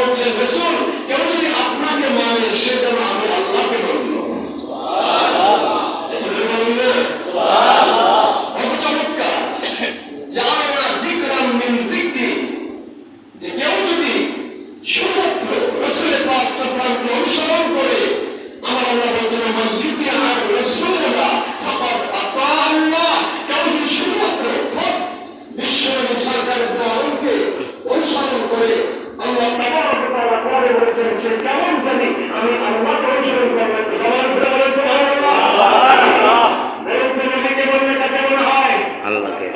বলছেন করছেন কেমন জানি আমি আল্লাহ অনুসরণ করবেন আল্লাহকে।